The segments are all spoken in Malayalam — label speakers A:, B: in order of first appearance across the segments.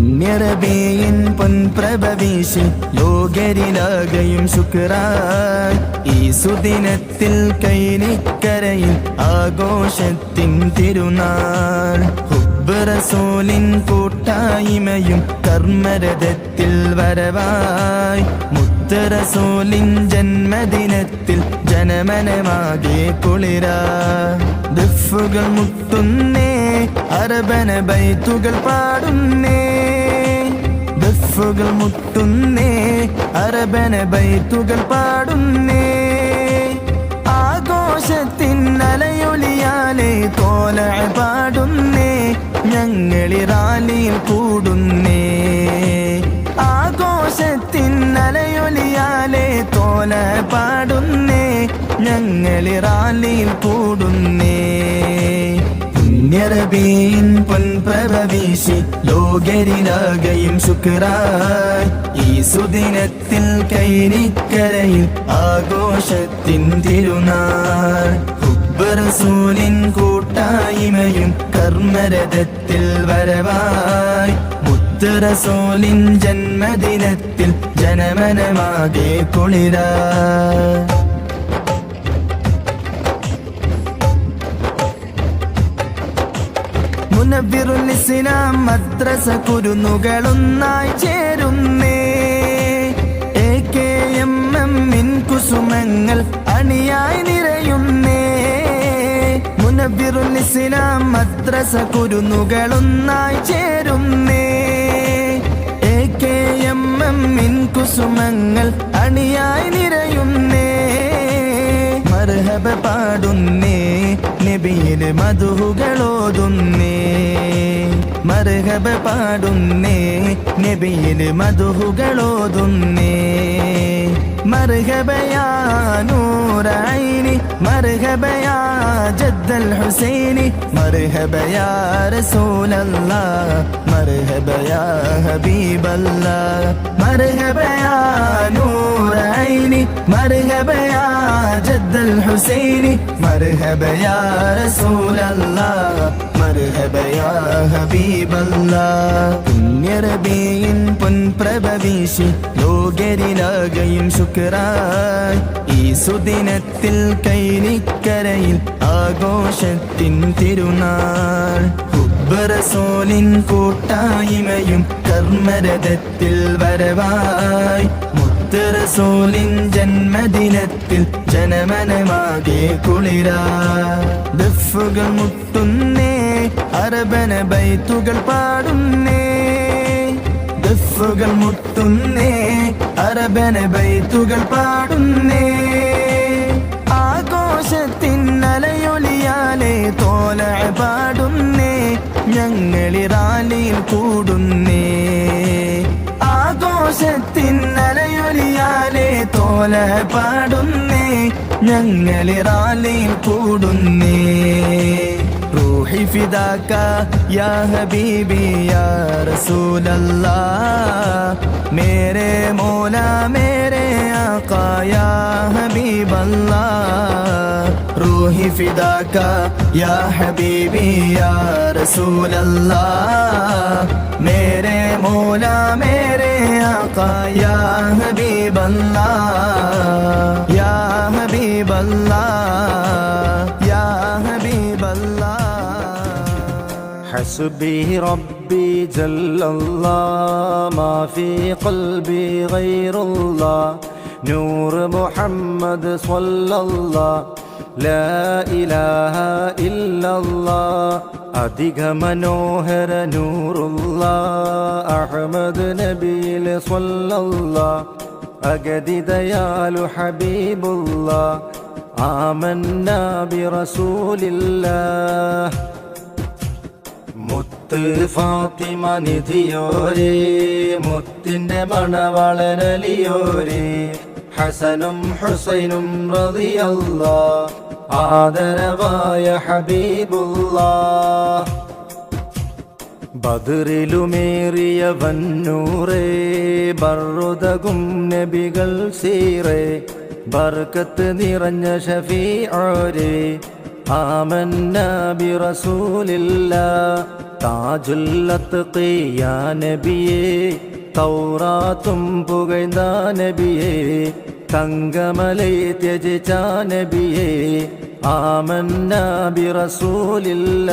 A: പുണ്യറബേയൻ പൊൻപ്രഭ വീശി ലോകരിലാകയും ശുക്രാൻ. ഈ സുദിനത്തിൽ കൈനിക്കരയിൽ ആഘോഷത്തിൻ തിരുനാൾ. റസൂലിൻ കൂട്ടായ്മയും കർമ്മരഥത്തിൽ വരവായി. മുത്തറസൂലിൻ ജന്മദിനത്തിൽ ജനമനമാകെ കുളിരാ. ദഫുകൾ മുട്ടുന്നേ അരബന ബൈത്തുകൾ പാടുന്നേ ദഫുകൾ മുട്ടുന്നേ അരബന ബൈത്തുകൾ പാടുന്നേ. ആഘോഷത്തിൻ അലയൊളിയാലെ തോല പാടുന്നേ ഞങ്ങളി റാലിയിൽ കൂടുന്നേ. ആഘോഷത്തിൻ അലയൊലിയാലെ തോല പാടുന്നേ ഞങ്ങളി റാലിയിൽ കൂടുന്നേ. പുണ്യറബീൻ പൊൻപ്രവീശി ലോകരിനാകയും ശുക്രാൻ ഈ സുദിനത്തിൽ കൈനിക്കരയിൽ ആഘോഷത്തിൻ തിരുനാൾ. റസൂലിൻ കൂട്ടായ്മയും കർമ്മരഥത്തിൽ വരവായി. മുത്ത് റസൂലിൻ ജന്മദിനത്തിൽ ജനമനമാകെ കുളിര ഇസ്ലാം മദ്രസ കുരുന്നുകളൊന്നായി ചേരുന്നേ. എ കെ എം എമ്മിൻ കുസുമങ്ങൾ അണിയായി നിറയുന്നേ. മുനബിറുലിസ്ലാം മദ്രസ കുരുന്നുകളൊന്നായി ചേരുന്നേ. എ കെ എം എമ്മിൻ കുസുമങ്ങൾ അണിയായി നിറയുന്നേ. മർഹബ പാടുന്നേ നബിയിലെ മധുഹുകളോതുന്നേ. മർഹബ പാടുന്നേ നബിയിലെ മധുഹുകളോതുന്നേ. മർഹബയാ നൂറൈനി മർഹബയാ ജദ്ദൽ ഹുസൈനി മർഹബയാ റസൂലല്ലാ മർഹബയാ ഹബീബല്ലാ മർഹബയാ നൂറൈനി മർഹബയാ ജദ്ദൽ ഹുസൈനി മർഹബയാ റസൂലല്ലാ മർഹബയാ ഹബീബല്ലാ. പുണ്യറബീൻ പൊൻപ്രഭ വീശി ലോകരിലാകയും ശുക്രായി ഈ സുദിനത്തിൽ കൈനിക്കരയിൽ ആഘോഷത്തിൻ തിരുനാൾ. ഹുബ്ബറസോലിൻ കൂട്ടായ്മയും കർമ്മരഥത്തിൽ വരവായി. മുത്തറസോലിൻ ജന്മദിനത്തിൽ ജനമനമാകെ കുളിരാ. ദഫുകൾ മുട്ടുന്നേ അറബന ബൈത്തുകൾ പാടുന്നേ ദഫുകൾ മുട്ടുന്നേ അറബന ബൈത്തുകൾ പാടുന്നേ. ആഘോഷത്തിൻ അലയൊലിയാലെ തോല പാടുന്നേ ഞങ്ങളിറാലിയിൽ കൂടുന്നേ. ആഘോഷത്തിൻ അലയൊലിയാലെ തോല പാടുന്നേ ഞങ്ങളിറാലിയിൽ കൂടുന്നേ. روحي فداك يا حبيبي يا رسول الله میرے مولا میرے آقا یا حبیب اللہ روحی فداک یا حبیبی یا رسول اللہ میرے مولا میرے آقا یا حبیب اللہ یا حبیب اللہ
B: حسبي ربي جل الله ما في قلبي غير الله. نور محمد صلى الله. لا إله إلا الله. أديك منوهر نور الله. أحمد نبيل صلى الله. أجدي ديال حبيب الله. آمنا برسول الله. മുത്ത് ഫാത്തിമ നിധിയോരേ മുത്തിന്റെ മണവളരലിയോരേ ഹസനും ഹുസൈനും റതിയല്ല ആദരവായ ഹബീബുള്ള ബദറിലുമേറിയ വന്നൂറേ ബറുതകും നബികൾ സീറേ ബർക്കത്ത് നിറഞ്ഞ ഷഫീഅരേ ആമന്ന تاج താജുല്ലത്ത് يا നബിയേ തൗറാത്തും പുകഴ്ന്ന നബിയേ തങ്കമലൈ ത്യജിച്ച നബിയേ ആമന്ന ബിറസൂലില്ല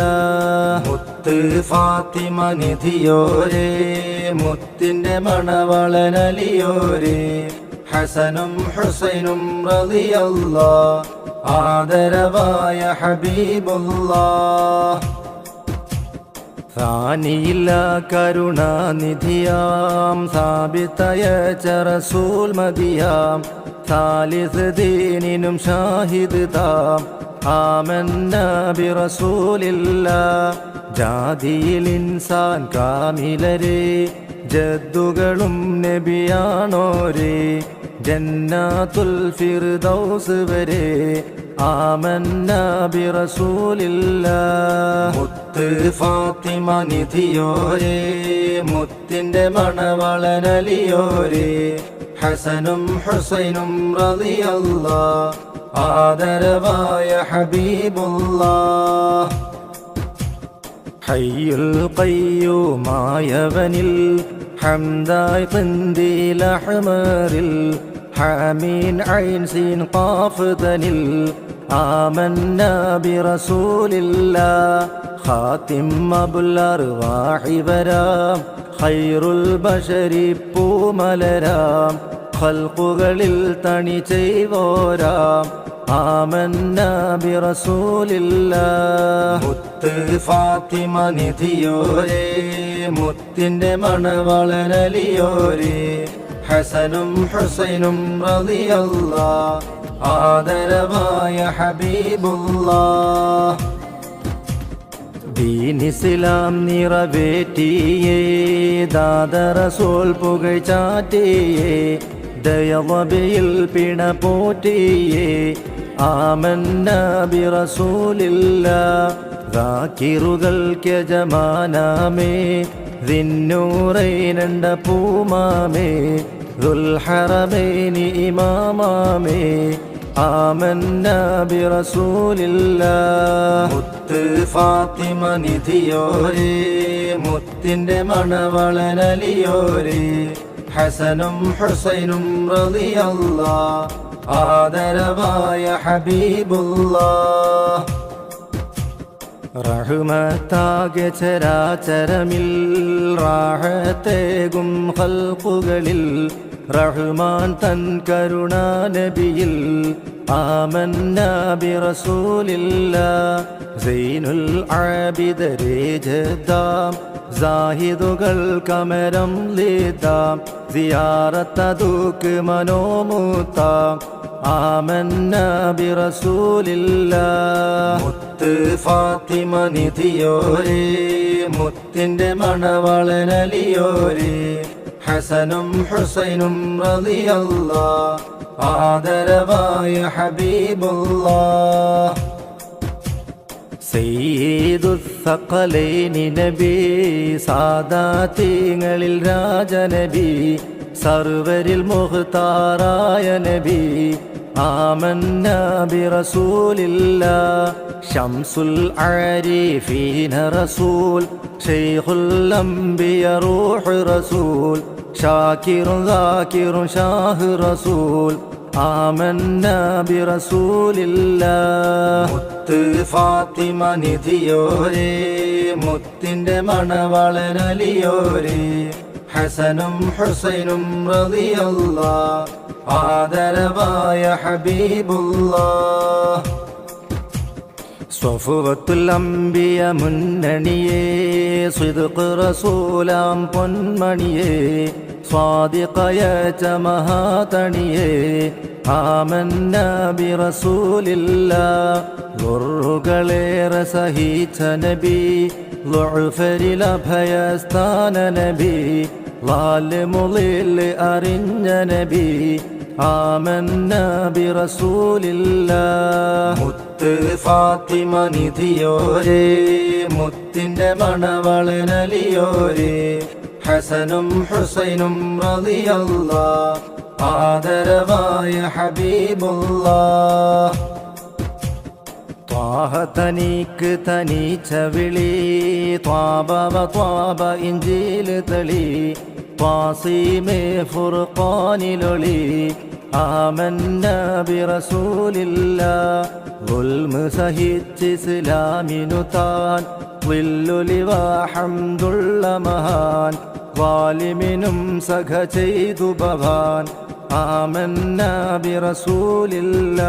B: മുത്ത് ഫാത്തിമ നിധിയോരേ മുത്തിന്റെ മണവളനലിയോരേ ഹസനും ഹുസൈനും റളിയല്ല ആദരവായ ഹബീബുല്ലാ ാനിയില്ല കരുണാനിധിയാം സാബിത്തയ ചറസൂൽ മതിയാം സാലിസ് ദീനിനും ഷാഹിദ് താം. ആമന്ന ബിറസൂലില്ല ജാതിയിൽ ഇൻസാൻ കാമിലരെ ജദ്ദുകളും നബിയാണോരേ. ജന്നാത്തുൽ ഫിർദൗസ് വരെ ആമന്ന ബിറസൂലില്ല മുത്ത് ഫാത്തിമ നിധിയോരേ മുത്തിന്റെ മണവളനലിയോരേ ഹസനും ഹുസൈനും റളിയല്ലാ ആദരവായ ഹബീബുല്ലാ ഹയ്യുൽ ഖയ്യൂമായവനിൽ ഹംദായ് തന്തിൽ അഹ്മറിൽ ഹാമീൻ ഐൻ സീൻ ഖാഫ് തനിൽ آمنا برسول الله خاتم أبو الأرواح വരാം ഖൈറുൽ ബഷരി പൂമലരാം ഖൽഖുകളിൽ തണി ചെയ്തോരാം ആമന്ന ബിറസൂലില്ല മുത്ത് ഫാത്തിമ നിധിയോരേ മുത്തിന്റെ മണവളനലിയോരേ ഹസനും ഹുസൈനും റളിയല്ലാ ആദരവായ ഹബീബുള്ള ദീനിസ്ലാം നിറവേറ്റിയേ ദാദറസോൾ പുകഴ്ചാറ്റിയേ. ഹൃദയവബിയിൽ പിണ പോറ്റിയേ ആമന്ന ബിറസൂലില്ല ാക്കിറുകൾക്ക് ജമാനാമേ പൂമാമേ. ദുൽഹറബൈനി ഇമാമാമേ. ആമന്ന മുത്ത് ഫാത്തിമ നിധിയോരേ. മുത്തിന്റെ മണവളനലിയോരേ. ഹസനും ഹുസൈനും റളിയല്ല ആദരവായ ഹബീബുല്ലാഹ് റഹ്മത്താകെ ചരാചരമിൽ റാഹത്തേകും ഹൽപ്പുകളിൽ റഹ്മാൻ തൻ കരുണാനബിയിൽ ആമന്ന ബിറസൂലില്ല. സൈനുൽ ആബിദരേ ജദ്ദാം സാഹിദുകൾ കമരം ലീതാം. സിയാറത്തതൂക്ക് മനോമൂത്താം. ആമന്ന ബിറസൂലില്ല മുത്ത് ഫാത്തിമ നിധിയോരേ. മുത്തിന്റെ മണവളനലിയോരേ ഹസനും ഹുസൈനും റളിയല്ലാ. ആദരവായ ഹബീബുല്ലാഹ് സയ്യിദുസ്സഖലൈനി നബി സാദാത്യങ്ങളിൽ രാജനബി സർവരിൽ മുഖ്താറായ നബി ആമന്ന ബിറസൂലില്ല ശംസുൽ ആരിഫീന റസൂൽ ഷെയ്ഖുൽ അംബിയ റൂഹ് റസൂൽ ഷാക്കിറും ദാക്കിറും ഷാഹ് റസൂൽ آمنا برسول الله മുത്ത് ഫാത്തിമ നിധിയോരേ മുത്തിന്റെ മണവളനലിയോരേ. ഹസനും ഹുസൈനും റളിയല്ലാ ആദരവായ ഹബീബുള്ള സ്വഫുവത്തുൽ മുന്നണിയേ സിദ്ഖ് പൊന്മണിയേ. സ്വാദിഖയ മഹാതണിയെ ആമന്ന ബിറസൂലില്ല ഗുറുകളേറെ സഹിച്ച നബി. ലുഅഫരിലഭയസ്ഥാന നബി. ലാലിമുളിൽ അറിഞ്ഞ നബി. ആമന്ന ബിറസൂലില്ല മുത്ത് ഫാത്തിമ നിധിയോരേ. മുത്തിന്റെ മണവളനലിയോരേ. ഹസനും ഹുസൈനും റളിയല്ലാ ആദരവായ ഹബീബുല്ലാഹ്. ത്വാഹ തനിക്ക് തനീച്ച വിളി ത്വാബവ ത്വാബ ഇഞ്ചിയിൽ തെളി ത്വാസീമേ ഫുർഖാനിലൊളി ആമന്ന ബിറസൂലില്ല ഗുൽമ് സഹിച്ച് ഇസ്ലാമിനു താൻ വില്ലുലിവ ഹംദുള്ള മഹാൻ. വാലിമിനും സഖ ചെയ്തു ഭവാൻ ആമന്ന ബിറസൂലില്ല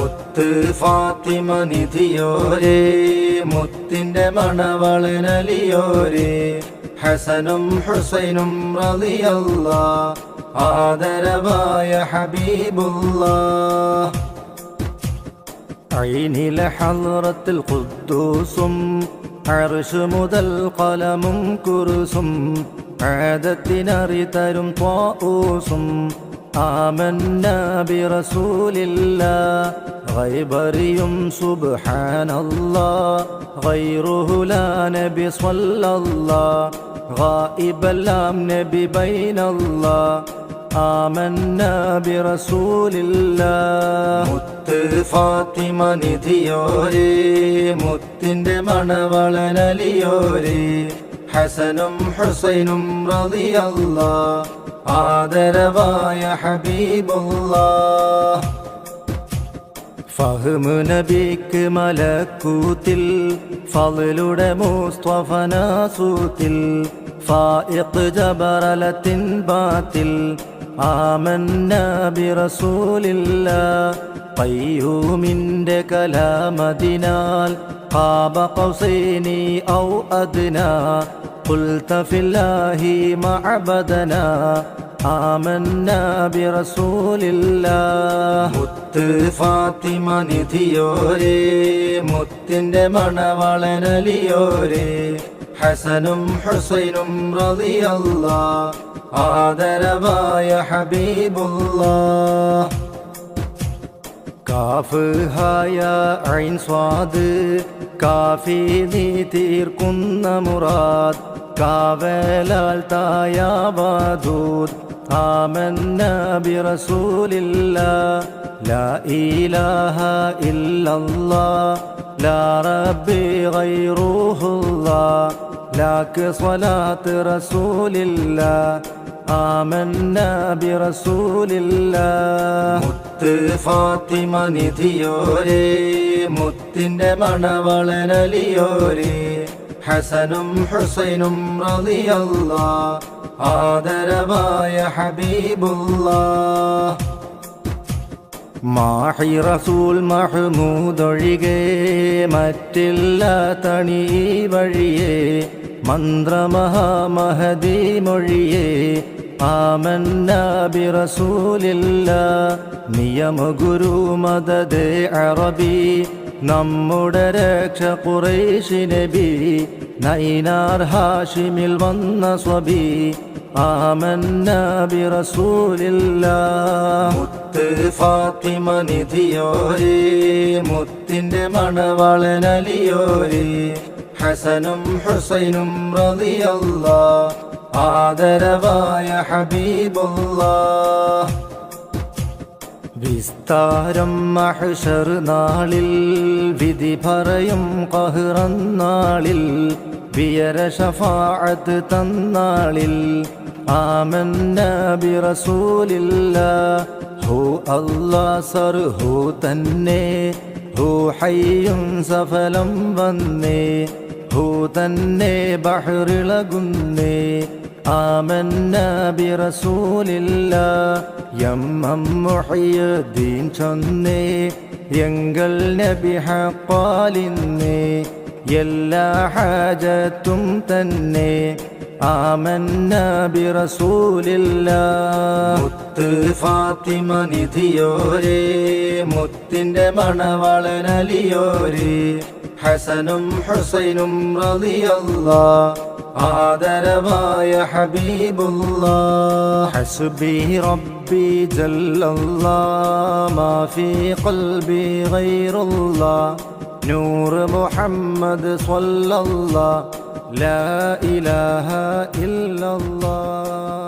B: മുത്ത് ഫാത്തിമ നിധിയോരേ മുത്തിന്റെ മണവളനലിയോരേ ഹസനും ഹുസൈനും റളിയല്ലാ ആദരവായ ഹബീബുല്ലാഹ് عيني لحضرة القدوس عرش മുതൽ കലമും കുറുസും ആദത്തിനറിതരും ത്വാഊസും آمنا برسول الله غيبريم سبحان الله غيره لا نبي صلى الله غائب اللام نبي بين الله آمنا برسول الله മുത്ത് ഫാത്തിമ നിധിയോരേ മുത്തിന്റെ മണവളനലിയോരേ ഹസനും ഹുസൈനും റളിയല്ലാ ആദരവായ ഹബീബുള്ള ഫഹ്മു നബിക്ക് മലക്കൂത്തിൽ ഫളുടെ മുസ്തഫനാസൂത്തിൽ ഫായിഖ് ജബറലത്തിൻ ബാത്തിൽ ആമന്ന ബിറസൂലില്ല പയ്യൂമിൻ്റെ കലാമതിനാൽ قاب قوسين أو أدنى قلت في الله معبدنا آمنا برسول الله മുത്ത് ഫാത്തിമ നിധിയോരേ മുത്തിൻ്റെ മണവളനലിയോരേ ഹസനും ഹുസൈനും റളിയല്ല ആദരവായ ഹബീബുല്ലാ കാഫ് ഹായ ഐൻ സ്വാദ് കാഫി നീ തീർക്കുന്ന മുറാദ് കാവലാൽ തായാവാദൂത് ആമന്ന ബിറസൂലില്ല ലാ ഇലാഹ ഇല്ലല്ലാ ലാ റബ്ബി ഗൈറുഹുല്ലാ ലാക്ക് സ്വലാത്ത് റസൂലില്ലാ آمنا برسول الله മുത്ത് ഫാത്തിമ നിധിയോരേ മുത്തിൻ്റെ മണവളനലിയോരേ ഹസനും ഹുസൈനും റളിയല്ല ആദരവായ ഹബീബുല്ലാ മാഹി റസൂൽ മഹ്മൂദ് ഒഴികെ മറ്റില്ല തണി വഴിയേ മന്ത്രമഹാമഹദി മൊഴിയേ ആമന്ന ബിറസൂലില്ല നിയമഗുരു മദദേ അറബി നമ്മുടെ രക്ഷ കുറേശി നബി നൈനാർ ഹാഷിമിൽ വന്ന സ്വബി ആമന്ന ബിറസൂലില്ല മുത്ത് ഫാത്തിമ മുത്തിന്റെ മുത്തിന്റെ അലിയോരി ഹസനും ഹുസൈനും റളിയല്ല ആദരവായ ഹബീബുള്ള. വിസ്താരം മഹഷർ നാളിൽ വിധി പറയും കഹ്റന്നാളിൽ വിയര ഷഫാഅത്ത് തന്നാളിൽ. ആമന്ന ബിറസൂലില്ല ഹോ അല്ലാ സർ ഹോ തന്നെ ഹോ ഹയ്യും സഫലം വന്നേ. ഹു തന്നെ ബഹ്റിളകുന്നേ. ആമന്ന ബിറസൂലില്ല യമ്മം മുഹയ്യദ്ദീൻ ചൊന്നേ. എങ്കൽ നബി ഹപ്പാലിന്നേ. എല്ലാ ഹാജത്തും തന്നെ. ആമന്ന ബിറസൂലില്ല മുത്ത് ഫാത്തിമ നിധിയോരേ. മുത്തിന്റെ മണവളനലിയോരേ. ഹസനും ഹുസൈനും റളിയല്ല ആദരവായ ഹബീബുല്ലാ ഹസ്ബി റബ്ബി ജല്ലല്ലാ മാ ഫീ ഖൽബി ഗൈറുല്ലാ നൂർ മുഹമ്മദ് സ്വല്ലല്ലാ ലാ ഇലാഹ ഇല്ലല്ലാ
C: Thank you.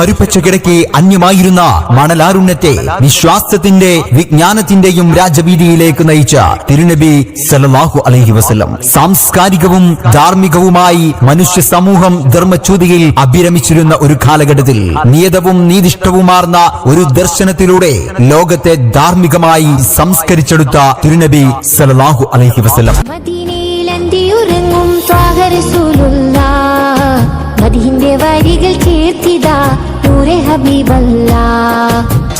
D: മരുപ്പച്ച കിടക്കെ അന്യമായിരുന്ന മണലാരുണ്യത്തെ വിശ്വാസത്തിന്റെ വിജ്ഞാനത്തിന്റെയും രാജവീതിയിലേക്ക് നയിച്ച തിരുനബി സല്ലല്ലാഹു അലഹി വസ്ലം സാംസ്കാരികവും ധാർമ്മികവുമായി മനുഷ്യ സമൂഹം ധർമ്മച്യൂതിയിൽ അഭിരമിച്ചിരുന്ന ഒരു കാലഘട്ടത്തിൽ നിയതവും നീതിഷ്ഠവുമാർന്ന ഒരു ദർശനത്തിലൂടെ ലോകത്തെ ധാർമ്മികമായി സംസ്കരിച്ചെടുത്ത തിരുനബി സല്ലല്ലാഹു അലഹി
C: വസ്ലം മദീന്റെ വരികൾ ചേർത്തിതാ നൂറെ ഹബീബല്ലാ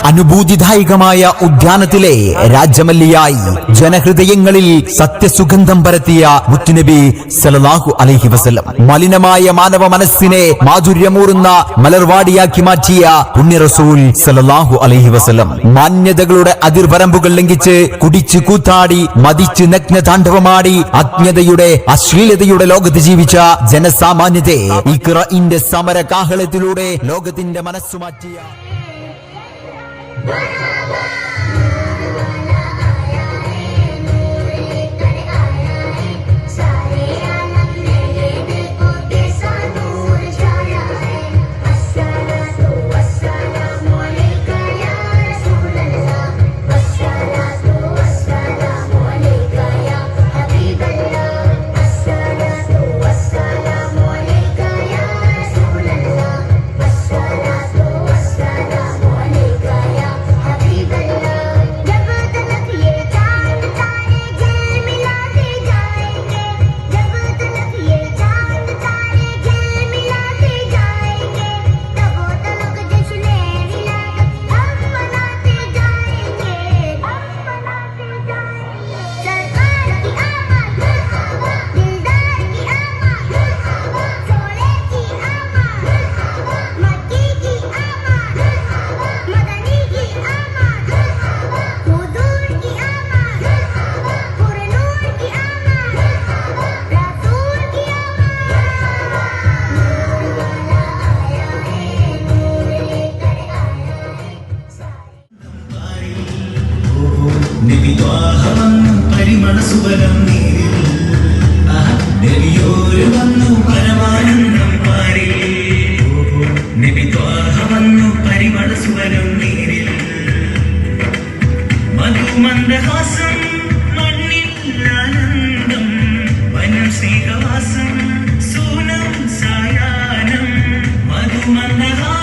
D: അനുഭൂതിദായകമായ ഉദ്യാനത്തിലെ രാജമല്ലിയായി ജനഹൃദയങ്ങളിൽ സത്യസുഗന്ധം പരത്തിയ മുത്തുനബി സലലാഹു അലഹി വസ്ലം മലിനമായ മാനവ മനസ്സിനെ മാധുര്യമൂറുന്ന മലർവാടിയാക്കി മാറ്റിയ പുണ്യ റസൂൽ സലലാഹു അലൈഹി വസല്ലം. മാന്യതകളുടെ അതിർവരമ്പുകൾ ലംഘിച്ച് കുടിച്ച് കൂത്താടി മതിച്ച് നഗ്ന താണ്ഡവമാടി അജ്ഞതയുടെ അശ്ലീലതയുടെ ലോകത്ത് ജീവിച്ച ജനസാമാന്യത്തെ ഇക്റഇന്റെ സമര കാഹളത്തിലൂടെ ലോകത്തിന്റെ മനസ്സു മാറ്റിയ
E: Yeah.